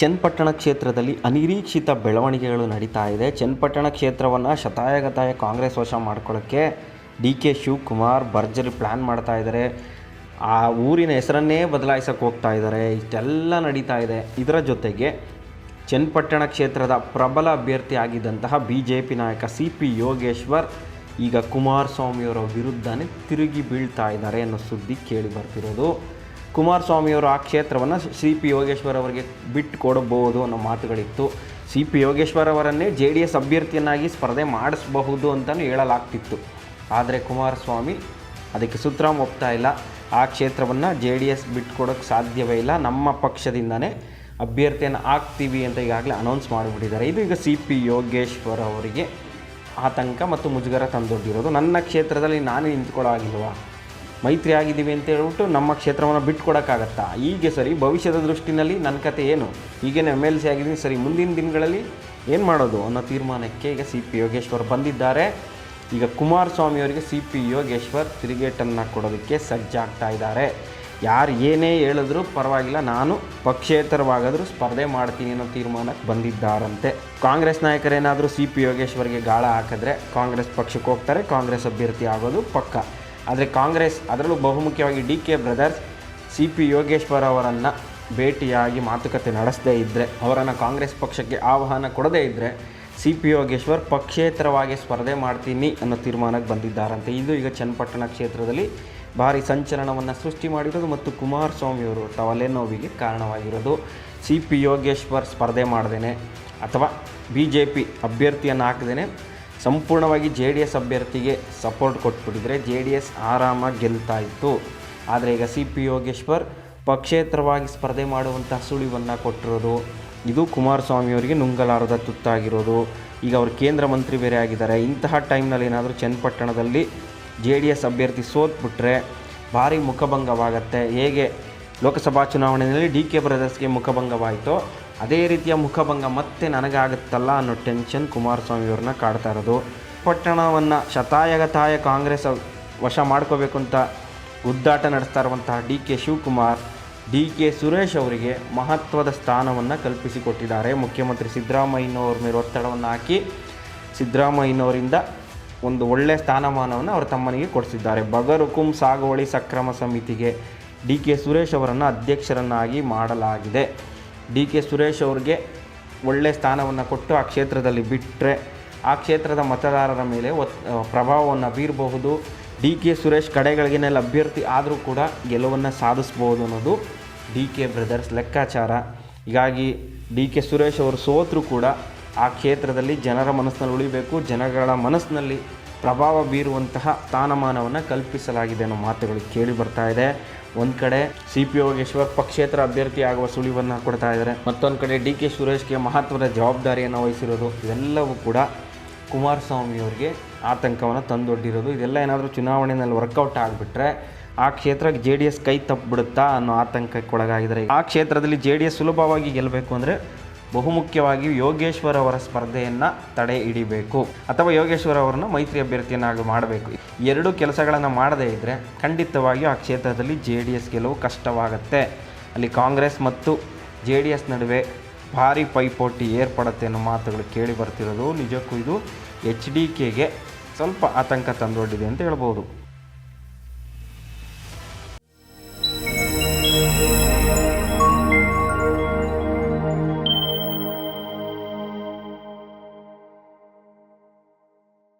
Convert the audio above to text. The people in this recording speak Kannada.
ಚನ್ನಪಟ್ಟಣ ಕ್ಷೇತ್ರದಲ್ಲಿ ಅನಿರೀಕ್ಷಿತ ಬೆಳವಣಿಗೆಗಳು ನಡೀತಾ ಇದೆ. ಚನ್ನಪಟ್ಟಣ ಕ್ಷೇತ್ರವನ್ನು ಶತಾಯಗತಾಯ ಕಾಂಗ್ರೆಸ್ ವಶ ಮಾಡ್ಕೊಳ್ಳೋಕ್ಕೆ ಡಿ ಕೆ ಶಿವಕುಮಾರ್ ಭರ್ಜರಿ ಪ್ಲ್ಯಾನ್ ಮಾಡ್ತಾ ಇದ್ದಾರೆ. ಆ ಊರಿನ ಹೆಸರನ್ನೇ ಬದಲಾಯಿಸೋಕೆ ಹೋಗ್ತಾ ಇದ್ದಾರೆ. ಇಷ್ಟೆಲ್ಲ ನಡೀತಾ ಇದೆ. ಇದರ ಜೊತೆಗೆ ಚನ್ನಪಟ್ಟಣ ಕ್ಷೇತ್ರದ ಪ್ರಬಲ ಅಭ್ಯರ್ಥಿ ಆಗಿದ್ದಂತಹ ಬಿ ಜೆ ಪಿ ನಾಯಕ ಸಿ ಪಿ ಯೋಗೇಶ್ವರ್ ಈಗ ಕುಮಾರಸ್ವಾಮಿಯವರ ವಿರುದ್ಧನೇ ತಿರುಗಿ ಬೀಳ್ತಾ ಇದ್ದಾರೆ ಅನ್ನೋ ಸುದ್ದಿ ಕೇಳಿ ಬರ್ತಿರೋದು. ಕುಮಾರಸ್ವಾಮಿಯವರು ಆ ಕ್ಷೇತ್ರವನ್ನು ಸಿ ಪಿ ಯೋಗೇಶ್ವರ್ ಅವರಿಗೆ ಬಿಟ್ಟು ಕೊಡಬಹುದು ಅನ್ನೋ ಮಾತುಗಳಿತ್ತು. ಸಿ ಪಿ ಯೋಗೇಶ್ವರ್ ಅವರನ್ನೇ ಜೆ ಡಿ ಎಸ್ ಅಭ್ಯರ್ಥಿಯನ್ನಾಗಿ ಸ್ಪರ್ಧೆ ಮಾಡಿಸಬಹುದು ಅಂತಲೂ ಹೇಳಲಾಗ್ತಿತ್ತು. ಆದರೆ ಕುಮಾರಸ್ವಾಮಿ ಅದಕ್ಕೆ ಸುತರಾಮ್ ಒಪ್ತಾ ಇಲ್ಲ. ಆ ಕ್ಷೇತ್ರವನ್ನು ಜೆ ಡಿ ಎಸ್ ಬಿಟ್ಕೊಡೋಕ್ಕೆ ಸಾಧ್ಯವೇ ಇಲ್ಲ. ನಮ್ಮ ಪಕ್ಷದಿಂದನೇ ಅಭ್ಯರ್ಥಿಯನ್ನು ಹಾಕ್ತೀವಿ ಅಂತ ಈಗಾಗಲೇ ಅನೌನ್ಸ್ ಮಾಡಿಬಿಟ್ಟಿದ್ದಾರೆ. ಇದು ಈಗ ಸಿ ಪಿ ಯೋಗೇಶ್ವರ್ ಅವರಿಗೆ ಆತಂಕ ಮತ್ತು ಮುಜುಗರ ತಂದೊಡ್ಡಿರೋದು. ನನ್ನ ಕ್ಷೇತ್ರದಲ್ಲಿ ನಾನೇ ನಿಂತ್ಕೊಳ್ಳೋಗಿಲ್ವಾ ಮೈತ್ರಿ ಆಗಿದ್ದೀವಿ ಅಂತ ಹೇಳ್ಬಿಟ್ಟು ನಮ್ಮ ಕ್ಷೇತ್ರವನ್ನು ಬಿಟ್ಕೊಡೋಕ್ಕಾಗತ್ತಾ? ಹೀಗೆ ಸರಿ, ಭವಿಷ್ಯದ ದೃಷ್ಟಿನಲ್ಲಿ ನನ್ನ ಕತೆ ಏನು? ಈಗೇನು ಎಂ ಎಲ್ ಸಿ ಆಗಿದ್ದೀನಿ, ಸರಿ, ಮುಂದಿನ ದಿನಗಳಲ್ಲಿ ಏನು ಮಾಡೋದು ಅನ್ನೋ ತೀರ್ಮಾನಕ್ಕೆ ಈಗ ಸಿ ಪಿ ಯೋಗೇಶ್ವರ್ ಬಂದಿದ್ದಾರೆ. ಈಗ ಕುಮಾರಸ್ವಾಮಿ ಅವರಿಗೆ ಸಿ ಪಿ ಯೋಗೇಶ್ವರ್ ತಿರುಗೇಟನ್ನು ಕೊಡೋದಕ್ಕೆ ಸಜ್ಜಾಗ್ತಾ ಇದ್ದಾರೆ. ಯಾರು ಏನೇ ಹೇಳಿದ್ರು ಪರವಾಗಿಲ್ಲ, ನಾನು ಪಕ್ಷೇತರವಾಗಾದರೂ ಸ್ಪರ್ಧೆ ಮಾಡ್ತೀನಿ ಅನ್ನೋ ತೀರ್ಮಾನಕ್ಕೆ ಬಂದಿದ್ದಾರಂತೆ. ಕಾಂಗ್ರೆಸ್ ನಾಯಕರೇನಾದರೂ ಸಿ ಪಿ ಯೋಗೇಶ್ವರ್ಗೆ ಗಾಳ ಹಾಕಿದ್ರೆ ಕಾಂಗ್ರೆಸ್ ಪಕ್ಷಕ್ಕೆ ಹೋಗ್ತಾರೆ, ಕಾಂಗ್ರೆಸ್ ಅಭ್ಯರ್ಥಿ ಆಗೋದು ಪಕ್ಕ. ಆದರೆ ಕಾಂಗ್ರೆಸ್ ಅದರಲ್ಲೂ ಬಹುಮುಖ್ಯವಾಗಿ D K brothers, C P Yogeshwar ಅವರನ್ನು ಭೇಟಿಯಾಗಿ ಮಾತುಕತೆ ನಡೆಸದೇ ಇದ್ದರೆ ಅವರನ್ನು ಕಾಂಗ್ರೆಸ್ ಪಕ್ಷಕ್ಕೆ ಆಹ್ವಾನ ಕೊಡದೇ ಇದ್ದರೆ ಸಿ ಪಿ ಯೋಗೇಶ್ವರ್ ಪಕ್ಷೇತರವಾಗಿ ಸ್ಪರ್ಧೆ ಮಾಡ್ತೀನಿ ಅನ್ನೋ ತೀರ್ಮಾನಕ್ಕೆ ಬಂದಿದ್ದಾರಂತೆ. ಇದು ಈಗ ಚನ್ನಪಟ್ಟಣ ಕ್ಷೇತ್ರದಲ್ಲಿ ಭಾರಿ ಸಂಚಲನವನ್ನು ಸೃಷ್ಟಿ ಮಾಡಿರೋದು ಮತ್ತು ಕುಮಾರಸ್ವಾಮಿಯವರು ತಲೆನೋವಿಗೆ ಕಾರಣವಾಗಿರೋದು. ಸಿ ಪಿ ಯೋಗೇಶ್ವರ್ ಸ್ಪರ್ಧೆ ಮಾಡ್ದೇನೆ ಅಥವಾ ಬಿ ಜೆ ಪಿ ಅಭ್ಯರ್ಥಿಯನ್ನು ಹಾಕದೇನೆ ಸಂಪೂರ್ಣವಾಗಿ ಜೆ ಡಿ ಎಸ್ ಅಭ್ಯರ್ಥಿಗೆ ಸಪೋರ್ಟ್ ಕೊಟ್ಬಿಟ್ಟಿದ್ರೆ ಜೆ ಡಿ ಎಸ್ ಆರಾಮಾಗಿ ಗೆಲ್ತಾ ಇತ್ತು. ಆದರೆ ಈಗ ಸಿ ಪಿ ಯೋಗೇಶ್ವರ್ ಪಕ್ಷೇತರವಾಗಿ ಸ್ಪರ್ಧೆ ಮಾಡುವಂಥ ಸುಳಿವನ್ನು ಕೊಟ್ಟಿರೋದು, ಇದು ಕುಮಾರಸ್ವಾಮಿಯವರಿಗೆ ನುಂಗಲಾರದ ತುತ್ತಾಗಿರೋದು. ಈಗ ಅವರು ಕೇಂದ್ರ ಮಂತ್ರಿ ಬೇರೆ ಆಗಿದ್ದಾರೆ. ಇಂತಹ ಟೈಮ್ನಲ್ಲಿ ಏನಾದರೂ ಚನ್ನಪಟ್ಟಣದಲ್ಲಿ ಜೆ ಡಿ ಎಸ್ ಅಭ್ಯರ್ಥಿ ಸೋತ್ಬಿಟ್ರೆ ಭಾರಿ ಮುಖಭಂಗವಾಗತ್ತೆ. ಹೇಗೆ ಲೋಕಸಭಾ ಚುನಾವಣೆಯಲ್ಲಿ ಡಿ ಕೆ ಬ್ರದರ್ಸ್ಗೆ ಮುಖಭಂಗವಾಯಿತೋ ಅದೇ ರೀತಿಯ ಮುಖಭಂಗ ಮತ್ತೆ ನನಗಾಗುತ್ತಲ್ಲ ಅನ್ನೋ ಟೆನ್ಷನ್ ಕುಮಾರಸ್ವಾಮಿಯವ್ರನ್ನ ಕಾಡ್ತಾ ಇರೋದು. ಪಟ್ಟಣವನ್ನು ಶತಾಯಗತಾಯ ಕಾಂಗ್ರೆಸ್ ವಶ ಮಾಡ್ಕೋಬೇಕು ಅಂತ ಉದ್ದಾಟ ನಡೆಸ್ತಾ ಇರುವಂತಹ D K Shivakumar, D K Suresh ಅವರಿಗೆ ಮಹತ್ವದ ಸ್ಥಾನವನ್ನು ಕಲ್ಪಿಸಿಕೊಟ್ಟಿದ್ದಾರೆ. ಮುಖ್ಯಮಂತ್ರಿ ಸಿದ್ದರಾಮಯ್ಯನವ್ರ ಮೇಲೆ ಒತ್ತಡವನ್ನು ಹಾಕಿ ಸಿದ್ದರಾಮಯ್ಯನವರಿಂದ ಒಂದು ಒಳ್ಳೆಯ ಸ್ಥಾನಮಾನವನ್ನು ಅವರು ತಮ್ಮನಿಗೆ ಕೊಡಿಸಿದ್ದಾರೆ. ಬಗರುಕುಂ ಸಾಗುವಳಿ ಸಕ್ರಮ ಸಮಿತಿಗೆ ಡಿ ಕೆ ಸುರೇಶ್ ಅವರನ್ನು ಅಧ್ಯಕ್ಷರನ್ನಾಗಿ ಮಾಡಲಾಗಿದೆ. ಡಿ ಕೆ ಸುರೇಶ್ ಅವ್ರಿಗೆ ಒಳ್ಳೆಯ ಸ್ಥಾನವನ್ನು ಕೊಟ್ಟು ಆ ಕ್ಷೇತ್ರದಲ್ಲಿ ಬಿಟ್ಟರೆ ಆ ಕ್ಷೇತ್ರದ ಮತದಾರರ ಮೇಲೆ ಒತ್ ಪ್ರಭಾವವನ್ನು ಬೀರಬಹುದು. ಡಿ ಕೆ ಸುರೇಶ್ ಕಡೆಗಳಿಗೆನೆಲ್ಲ ಅಭ್ಯರ್ಥಿ ಆದರೂ ಕೂಡ ಗೆಲುವನ್ನು ಸಾಧಿಸ್ಬೋದು ಅನ್ನೋದು ಡಿ ಕೆ ಬ್ರದರ್ಸ್ ಲೆಕ್ಕಾಚಾರ. ಹೀಗಾಗಿ ಡಿ ಕೆ ಸುರೇಶ್ ಅವರು ಸೋತರೂ ಕೂಡ ಆ ಕ್ಷೇತ್ರದಲ್ಲಿ ಜನರ ಮನಸ್ಸಿನಲ್ಲಿ ಉಳಿಬೇಕು, ಜನಗಳ ಮನಸ್ಸಿನಲ್ಲಿ ಪ್ರಭಾವ ಬೀರುವಂತಹ ಸ್ಥಾನಮಾನವನ್ನು ಕಲ್ಪಿಸಲಾಗಿದೆ ಅನ್ನೋ ಮಾತುಗಳು ಕೇಳಿ ಬರ್ತಾ ಇದೆ. ಒಂದು ಕಡೆ ಸಿ ಪಿ ಯೋಗೇಶ್ವರ್ ಪಕ್ಷೇತರ ಅಭ್ಯರ್ಥಿ ಆಗುವ ಸುಳಿವನ್ನು ಕೊಡ್ತಾ ಇದ್ದಾರೆ. ಮತ್ತೊಂದು ಕಡೆ ಡಿ ಕೆ ಸುರೇಶ್ಗೆ ಮಹತ್ವದ ಜವಾಬ್ದಾರಿಯನ್ನು ವಹಿಸಿರೋದು. ಇದೆಲ್ಲವೂ ಕೂಡ ಕುಮಾರಸ್ವಾಮಿಯವರಿಗೆ ಆತಂಕವನ್ನು ತಂದೊಡ್ಡಿರೋದು. ಇದೆಲ್ಲ ಏನಾದರೂ ಚುನಾವಣೆಯಲ್ಲಿ ವರ್ಕೌಟ್ ಆಗಿಬಿಟ್ರೆ ಆ ಕ್ಷೇತ್ರಕ್ಕೆ ಜೆ ಡಿ ಎಸ್ ಕೈ ತಪ್ಪಿಬಿಡುತ್ತಾ ಅನ್ನೋ ಆತಂಕಕ್ಕೆ ಒಳಗಾಗಿದ್ದಾರೆ ಆ ಕ್ಷೇತ್ರದಲ್ಲಿ ಜೆ ಡಿ ಎಸ್ ಸುಲಭವಾಗಿ ಗೆಲ್ಲಬೇಕು ಅಂದರೆ ಬಹುಮುಖ್ಯವಾಗಿ ಯೋಗೇಶ್ವರ್ ಅವರ ಸ್ಪರ್ಧೆಯನ್ನು ತಡೆ ಹಿಡಿಬೇಕು ಅಥವಾ ಯೋಗೇಶ್ವರ್ ಅವರನ್ನು ಮೈತ್ರಿ ಅಭ್ಯರ್ಥಿಯನ್ನಾಗಿ ಮಾಡಬೇಕು. ಎರಡು ಕೆಲಸಗಳನ್ನು ಮಾಡದೇ ಇದ್ದರೆ ಖಂಡಿತವಾಗಿಯೂ ಆ ಕ್ಷೇತ್ರದಲ್ಲಿ ಜೆ ಡಿ ಎಸ್ ಗೆಲುವು ಕಷ್ಟವಾಗುತ್ತೆ. ಅಲ್ಲಿ ಕಾಂಗ್ರೆಸ್ ಮತ್ತು ಜೆ ಡಿ ಎಸ್ ನಡುವೆ ಭಾರಿ ಪೈಪೋಟಿ ಏರ್ಪಡುತ್ತೆ ಅನ್ನೋ ಮಾತುಗಳು ಕೇಳಿ ಬರ್ತಿರೋದು. ನಿಜಕ್ಕೂ ಇದು ಎಚ್ ಡಿ ಕೆಗೆ ಸ್ವಲ್ಪ ಆತಂಕ ತಂದೊಡ್ಡಿದೆ ಅಂತ ಹೇಳ್ಬೋದು.